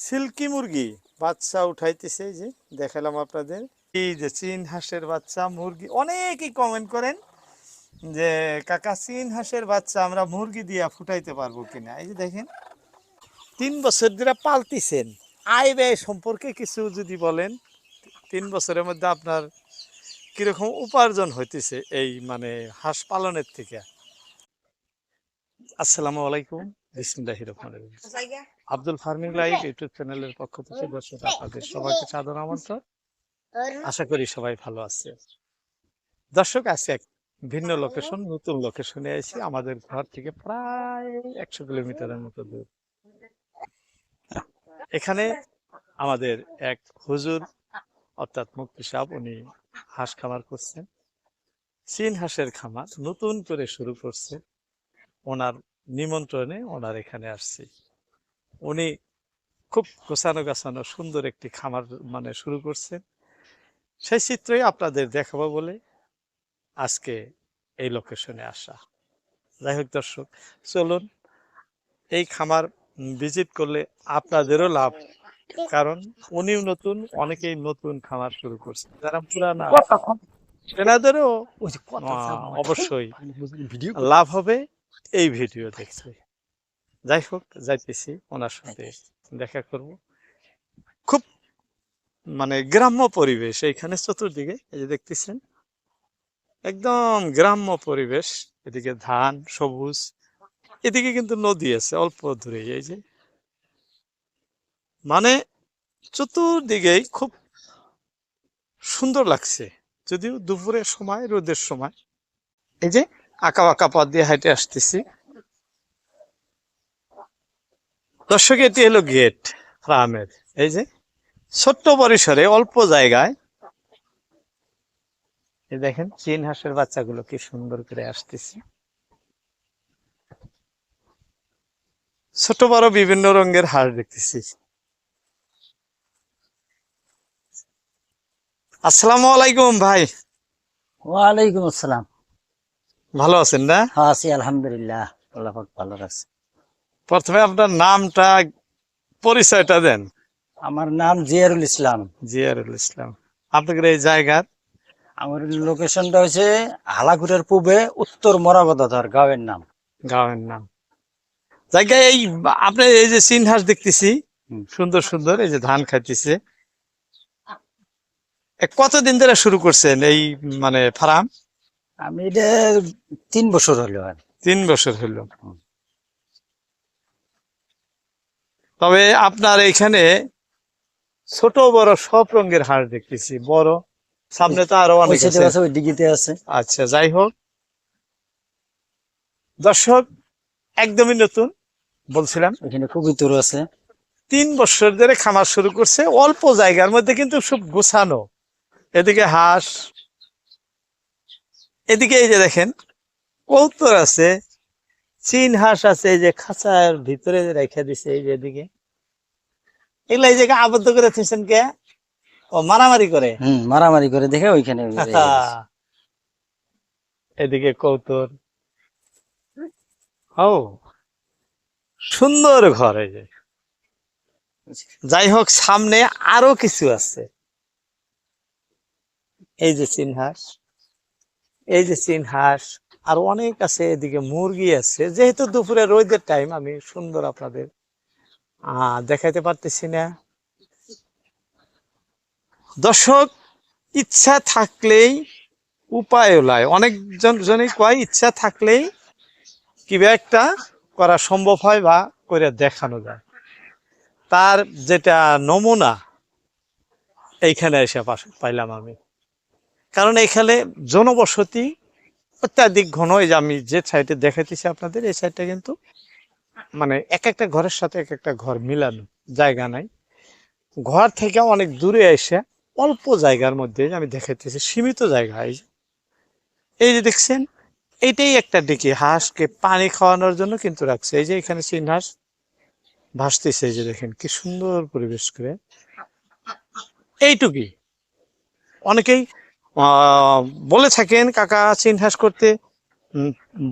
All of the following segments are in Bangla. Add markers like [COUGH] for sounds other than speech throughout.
সিল্কি মুরগি। বাচ্চা উঠাইতেছে যে, দেখালাম আপনাদের। এই যে চীন হাঁসের বাচ্চা, মুরগি, অনেকেই কমেন্ট করেন যে, কাকা, চীন হাঁসের বাচ্চা আমরা মুরগি দিয়া ফুটাইতে পারব কিনা? এই যে দেখেন, তিন বছর ধরে পালতিছেন। আয় ব্যয় সম্পর্কে কিছু যদি বলেন, তিন বছরের মধ্যে আপনার কীরকম উপার্জন হইতেছে এই মানে হাঁস পালনের থেকে? আসসালামু আলাইকুম। বিসমিল্লাহির রহমানির রহিম। আব্দুল ফার্মিং লাইভ ইউটিউব চ্যানেলের পক্ষ থেকে দর্শক আপনাদের সবাইকে সাদর আমন্ত্রণ। আশা করি সবাই ভালো আছে। দর্শক আছে এক ভিন্ন লোকেশন নতুন লোকেশনে এসে আমাদের ঘর থেকে প্রায় একশো কিলোমিটারের মতো দূর। এখানে আমাদের এক হুজুর অর্থাৎ মুক্তি সাহেব উনি হাঁস খামার করছেন। চীন হাঁসের খামার নতুন করে শুরু করছে। ওনার নিমন্ত্রণে ওনার এখানে আসছি। উনি খুব গোছানো গাছানো সুন্দর একটি খামার মানে শুরু করছেন। সেই চিত্রই আপনাদের দেখাবো বলে আজকে এই লোকেশনে আসা। যাই হোক দর্শক চলুন এই খামার ভিজিট করলে আপনাদেরও লাভ কারণ উনিও নতুন অনেকেই নতুন খামার শুরু করছে। যারা পুরানা তেনাদেরও আহ, অবশ্যই ভিডিও লাভ হবে এই ভিডিও দেখছে যাই হোক যাইতেছি ওনার সাথে দেখা করব। খুব মানে গ্রাম্য পরিবেশ এইখানে চতুর্দিকে এই যে দেখতেছেন একদম গ্রাম্য পরিবেশ এদিকে ধান সবুজ এদিকে কিন্তু নদী আছে অল্প দূরে এই যে। মানে চতুর্দিকেই খুব সুন্দর লাগছে যদিও দুপুরের সময় রোদের সময় এই যে আঁকা বাঁকা পথ দিয়ে হাইটে আসতেছি। দর্শক এটি হলো গেট ফার্মের এই যে ছোট্ট পরিসরে অল্প জায়গায়। দেখেন চীন হাঁসের বাচ্চাগুলো কি সুন্দর করে আসতেছে। ছোট বড় বিভিন্ন রঙের হাঁস দেখতেছি। আসসালামু আলাইকুম ভাই। ওয়ালাইকুম আসসালাম। ভালো আছেন না? হ্যাঁ আছি আলহামদুলিল্লাহ। আল্লাহ ভালো রাখছে। প্রথমে আপনার নামটা পরিচয়টা দেন। আমার নাম জিয়ারুল ইসলাম। জিয়ারুল ইসলাম। আপনাদের এই জায়গার? আমার লোকেশনটা হচ্ছে হালাকুটের পূবে উত্তর মরাবদাধার গাঁয়ের নাম। গাঁয়ের নাম। জায়গায় এই আপনি এই যে সিন হাঁস দেখতেছি। সুন্দর সুন্দর এই যে ধান খাইতেছে। কতদিন ধরে শুরু করছেন এই মানে ফার্ম? আমি এটা তিন বছর হলো আর। তিন বছর হলো হুম। তবে আপনার এখানে ছোট বড় সব রঙের হাঁস দেখতেছি। বড় সামনে তো আরও অনেক সাইডে আছে। আচ্ছা যাই হোক। দর্শক একদমই নতুন বলছিলাম। এখানে খুবই কবিতর আছে। তিন বছর ধরে খামার শুরু করছে অল্প জায়গার মধ্যে কিন্তু সব গোছানো। এদিকে হাঁস এদিকে এই যে দেখেন কৌতর আছে। চীন হাঁস আছে এই যে খাঁচার ভিতরে রেখে দিছে এই যে এদিকে। এগুলা এই জায়গায় আবদ্ধ করে থেছেন কে? ও মারামারি করে? হম মারামারি করে দেখে ওইখানে এদিকে কৌতর ও সুন্দর ঘর এই যে। যাই হোক সামনে আরও কিছু আছে। এই যে চীন হাঁস। এই যে চীন হাঁস, আর অনেক আছে এদিকে মুরগি আছে। যেহেতু দুপুরে রোদের টাইম আমি সুন্দর আপনাদের দেখাইতে পারতেছি না। দর্শক, ইচ্ছা থাকলেই উপায় ওলায় অনেকজন জনই কয়, ইচ্ছা থাকলেই কিবা একটা করা সম্ভব হয় বা করে দেখানো যায়। তার যেটা নমুনা, এইখানে এসে পাইলাম আমি। কারণ এখানে জনবসতি অত্যাধিক ঘন, এই যে আমি যে সাইডে দেখাইতেছি আপনাদের, এই সাইডটা কিন্তু মানে এক একটা ঘরের সাথে এক একটা ঘর মিলানো জায়গা নাই। ঘর থেকে অনেক দূরে এসে অল্প জায়গার মধ্যে আমি দেখাইতেছি, সীমিত জায়গা, এই যে- এই যে দেখছেন এইটাই একটা ডিকি, হাঁসকে পানি খাওয়ানোর জন্য কিন্তু রাখছে। এই যে এখানে চীন হাঁস ভাসতেছে, এই যে দেখেন কি সুন্দর পরিবেশ করে। এইটুকুই। অনেকেই বলে থাকেন, কাকা, চীন হাঁস করতে।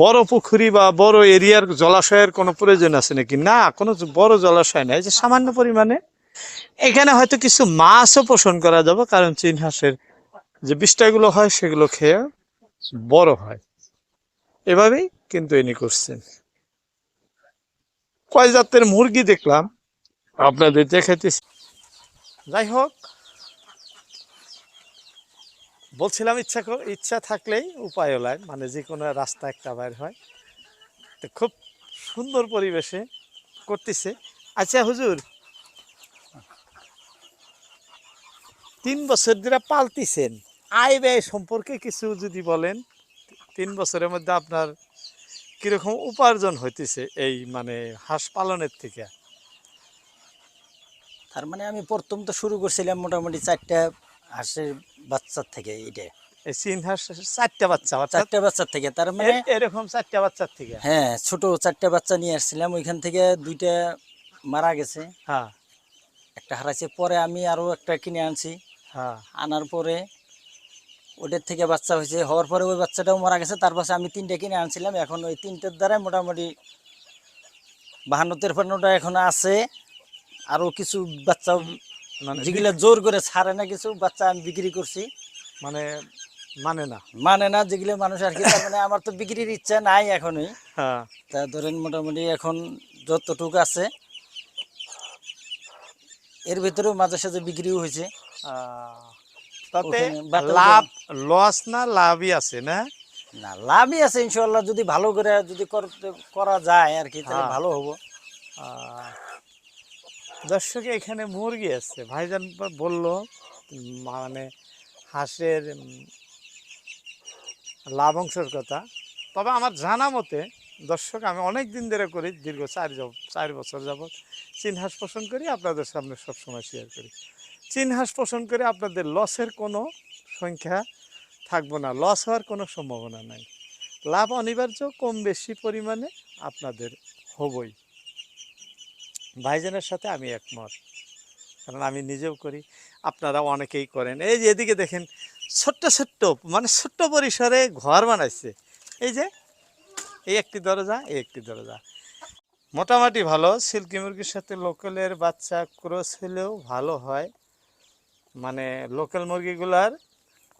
বড় পুকুরি বা বড় এরিয়ার জলাশয়ের কোনো প্রয়োজন আছে নাকি? না, কোনো বড় জলাশয় নাই, যে সামান্য পরিমাণে। এখানে হয়তো কিছু মাছও পোষণ করা যাবে, কারণ চীন হাঁসের যে বিষ্ঠাগুলো হয়, সেগুলো খেয়ে বড় হয়। এভাবেই কিন্তু ইনি করছেন। কয় জাতের মুরগি দেখলাম? আপনাদের দেখাইতেছি। যাই হোক বলছিলাম ইচ্ছা ইচ্ছা থাকলেই উপায় ওলায় মানে যে কোনো রাস্তা একটা বাইর হয়। তো খুব সুন্দর পরিবেশে করতেছে। আচ্ছা হুজুর, তিন বছর ধরে পালতিছেন, আয় ব্যয় সম্পর্কে কিছু যদি বলেন, তিন বছরের মধ্যে আপনার কীরকম উপার্জন হইতেছে এই মানে হাঁস পালনের থেকে? তার মানে আমি প্রথম তো শুরু করছিলাম মোটামুটি চারটা হাঁসের বাচ্চার থেকে এটা। এই চীন হাঁস চারটা বাচ্চা অর্থাৎ চারটা বাচ্চার থেকে তার মানে এরকম চারটা বাচ্চার থেকে। হ্যাঁ ছোট চারটা বাচ্চা নিয়ে আসছিলাম ওইখান থেকে দুইটা মারা গেছে। হ্যাঁ। একটা হারাইছে পরে আমি আরও একটা কিনে আনছি। হ্যাঁ। আনার পরে ওটার থেকে বাচ্চা হয়েছে হওয়ার পরে ওই বাচ্চাটাও মারা গেছে তার পাশে আমি তিনটে কিনে আনছিলাম এখন ওই তিনটের দ্বারা মোটামুটি বাহান্ন তেরপান্নটা এখন আছে। আরও কিছু বাচ্চা মানে যেগুলো জোর করে ছাড়ে না কিছু বাচ্চা আমি বিক্রি করছি। মানে মানে না। মানে না যেগুলো মানুষ আর কি মানে আমার তো বিক্রির ইচ্ছা নাই এখনই। হ্যাঁ। তা ধরেন মোটামুটি এখন যতটুকু আছে এর ভিতরেও মাঝে সাঝে বিক্রিও হয়েছে। তাতে লাভ লস না লাভই আছে না? না লাভই আছে ইনশাল্লাহ যদি ভালো করে যদি করতে করা যায় আর কি তাহলে হ্যাঁ। ভালো হব। আহ, দর্শকে এখানে মুরগি আছে। ভাইজান বলল মানে হাঁসের লাভ অংশের কথা। তবে আমার জানা মতে দর্শক, আমি অনেক দিন ধরে করি, দীর্ঘ চার চার বছর যাবৎ চীন হাঁস পোষণ করি, আপনাদের সামনে সবসময় শেয়ার করি। চীন হাঁস পোষণ করে আপনাদের লসের কোনো সংখ্যা থাকব না লস হওয়ার কোনো সম্ভাবনা নাই। লাভ অনিবার্য, কম বেশি পরিমাণে আপনাদের হবই। ভাইজানের সাথে আমি একমত। কারণ আমি নিজেও করি। আপনারা অনেকেই করেন। এই যে এদিকে দেখেন ছোট্ট ছোট্ট মানে ছোট্ট পরিসরে ঘর বানাইছে। এই যে এই একটি দরজা এই একটি দরজা। মোটামুটি ভালো। সিল্কি মুরগির সাথে লোকালের বাচ্চা ক্রস হলেও ভালো হয়। মানে লোকাল মুরগিগুলার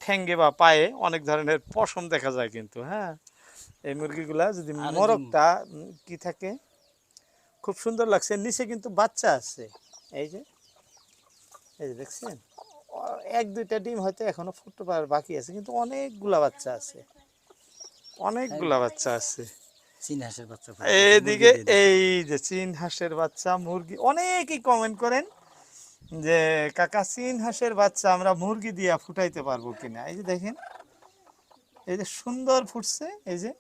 ঠ্যাঙ্গে বা পায়ে অনেক ধরনের পশম দেখা যায় কিন্তু হ্যাঁ? এই মুরগিগুলা যদি মরকটা কি থাকে? খুব সুন্দর লাগছে। নিচে কিন্তু বাচ্চা আছে। এই যে এই যে দেখছেন? এক দুইটা ডিম হয়তো এখনও ফুটতে পারার বাকি আছে কিন্তু অনেকগুলা বাচ্চা আছে। অনেকগুলা বাচ্চা আছে। চীন হাঁসের বাচ্চা এইদিকে এই যে চীন হাঁসের বাচ্চা মুরগি অনেকেই কমেন্ট করেন যে কাকা চীন হাঁসের বাচ্চা আমরা মুরগি দিয়া ফুটাইতে পারব কিনা? এই যে দেখেন এই যে সুন্দর ফুটছে এই যে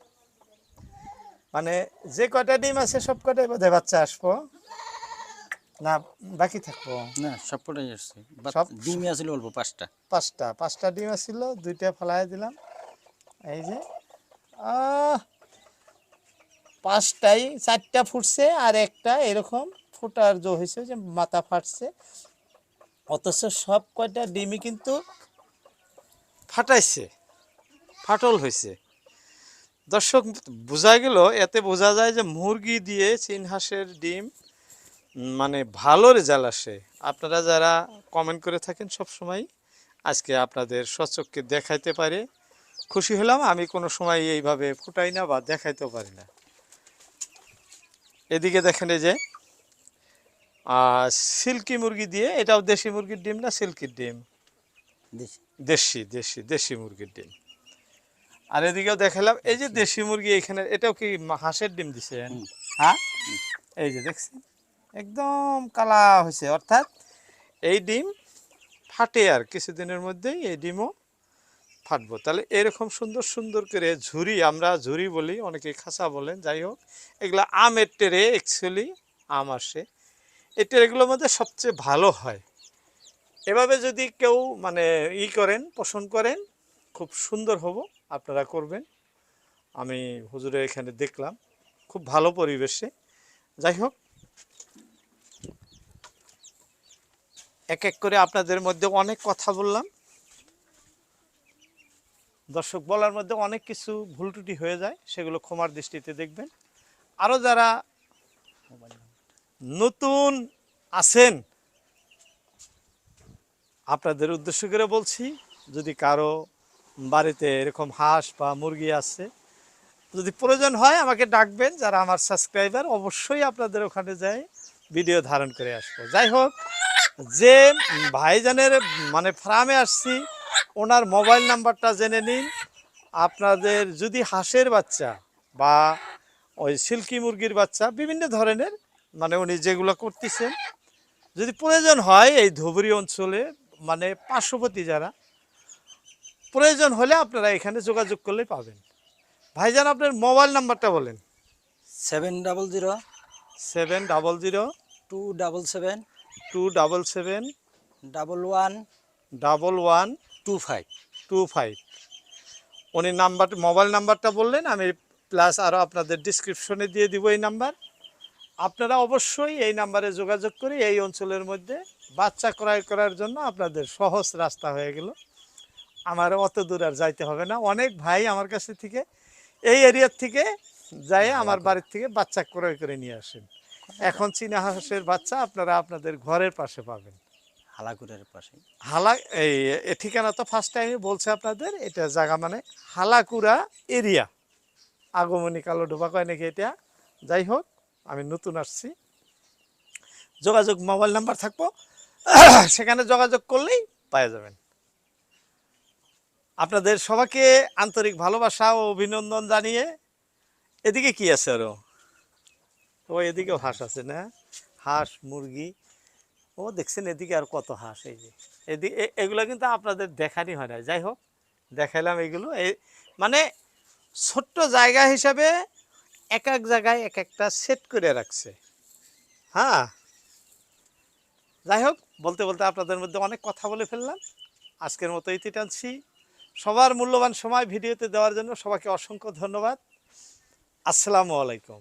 মানে যে কয়টা ডিম আছে সব কটাই বোধহয় বাচ্চা আসব? না বাকি থাকব? না সবকটাই আসছে। সব- ডিমই আছিল অল্প পাঁচটা। পাঁচটা পাঁচটা ডিম আছিল দুইটা ফেলাই দিলাম। এই যে পাঁচটাই চারটা ফুটছে আর একটা এরকম ফুটার জো হয়েছে যে মাথা ফাটছে। অথচ সব কয়টা ডিমই কিন্তু ফাটাইছে ফাটল হয়েছে। দর্শক বোঝা গেল এতে বোঝা যায় যে মুরগি দিয়ে চীন হাঁসের ডিম মানে ভালো রেজাল্ট আসে। আপনারা যারা কমেন্ট করে থাকেন সব সময় আজকে আপনাদের সচক্ষে দেখাইতে পারে। খুশি হলাম আমি কোনো সময় এইভাবে ফুটাই না বা দেখাইতেও পারি না। এদিকে দেখেন এই যে সিল্কি মুরগি দিয়ে এটাও দেশি মুরগির ডিম না সিল্কির ডিম? দেশি দেশি দেশি মুরগির ডিম। আর এদিকেও দেখালাম এই যে দেশি মুরগি এখানে এটাও কি হাঁসের ডিম দিছে। হ্যাঁ? এই যে দেখছেন একদম কালা হয়েছে অর্থাৎ এই ডিম ফাটে আর কিছুদিনের মধ্যেই এই ডিমও ফাটবো। তাহলে এরকম সুন্দর সুন্দর করে ঝুরি আমরা ঝুরি বলি অনেকে খাঁচা বলেন যাই হোক এগুলো আমের টেরে অ্যাকচুয়ালি আম আসে। এই টেরেগুলোর মধ্যে সবচেয়ে ভালো হয়। এভাবে যদি কেউ মানে ই করেন পোষণ করেন খুব সুন্দর হব। আপনারা করবেন। আমি হুজুরে এখানে দেখলাম, খুব ভালো পরিবেশে। যাই হোক, এক এক করে আপনাদের মধ্যে অনেক কথা বললাম। দর্শক, বলার মধ্যে অনেক কিছু ভুল ত্রুটি হয়ে যায়, সেগুলো ক্ষমার দৃষ্টিতে দেখবেন। আরও যারা নতুন আছেন, আপনাদের উদ্দেশ্য করে বলছি, যদি কারও বাড়িতে এরকম হাঁস বা মুরগি আছে। যদি প্রয়োজন হয় আমাকে ডাকবেন, যারা আমার সাবস্ক্রাইবার, অবশ্যই আপনাদের ওখানে যাই, ভিডিও ধারণ করে আসব। যাই হোক, যে ভাইজানের মানে ফার্মে আসছি, ওনার মোবাইল নাম্বারটা জেনে নিন। আপনাদের যদি হাঁসের বাচ্চা বা ওই সিল্কি মুরগির বাচ্চা, বিভিন্ন ধরনের মানে উনি যেগুলো করতেছেন, যদি প্রয়োজন হয় এই ধুবুরি অঞ্চলে মানে পার্শ্ববর্তী যারা প্রয়োজন হলে আপনারা এখানে যোগাযোগ করলে পাবেন। ভাইজান আপনার মোবাইল নাম্বারটা বলেন। Seven double zero seven double zero two double seven two double seven double one double one two five. Two five. উনি নাম্বার মোবাইল নাম্বারটা বললেন আমি প্লাস আরও আপনাদের ডিসক্রিপশনে দিয়ে দিব এই নাম্বার। আপনারা অবশ্যই এই নাম্বারে যোগাযোগ করে এই অঞ্চলের মধ্যে বাচ্চা ক্রয় করার জন্য আপনাদের সহজ রাস্তা হয়ে গেল। আমার অত দূর আর যাইতে হবে না। অনেক ভাই আমার কাছে থেকে এই এরিয়ার থেকে যায় আমার বাড়ির থেকে বাচ্চা ক্রয় করে নিয়ে আসেন। এখন চীনা হাঁসের বাচ্চা আপনারা আপনাদের ঘরের পাশে পাবেন। হালাকুরের পাশে। হালা এই ঠিকানা তো ফার্স্ট টাইমে বলছে আপনাদের এটা জায়গা মানে হালাকুড়া এরিয়া। আগমনী কালো ডোবা কয় নাকি এটা? যাই হোক আমি নতুন আসছি। যোগাযোগ মোবাইল নাম্বার থাকব। [COUGHS] সেখানে যোগাযোগ করলেই পাওয়া যাবেন। আপনাদের সবাইকে আন্তরিক ভালোবাসা ও অভিনন্দন জানিয়ে এদিকে কি আছে আরও? ও, এদিকেও হাঁস আছে না? হাঁস, মুরগি। ও, দেখছেন এদিকে আর কত হাঁস, এই যে। এদিকে এগুলো কিন্তু আপনাদের দেখানি হয় না। যাই হোক, দেখাইলাম এগুলো। এই মানে ছোট্ট জায়গা হিসাবে এক এক জায়গায় এক একটা সেট করে রাখছে। হ্যাঁ? যাই হোক, বলতে বলতে আপনাদের মধ্যে অনেক কথা বলে ফেললাম। আজকের মতো ইতি টানছি। সবার মূল্যবান সময় ভিডিওতে দেওয়ার জন্য সবাইকে অসংখ্য ধন্যবাদ। আসসালামু আলাইকুম।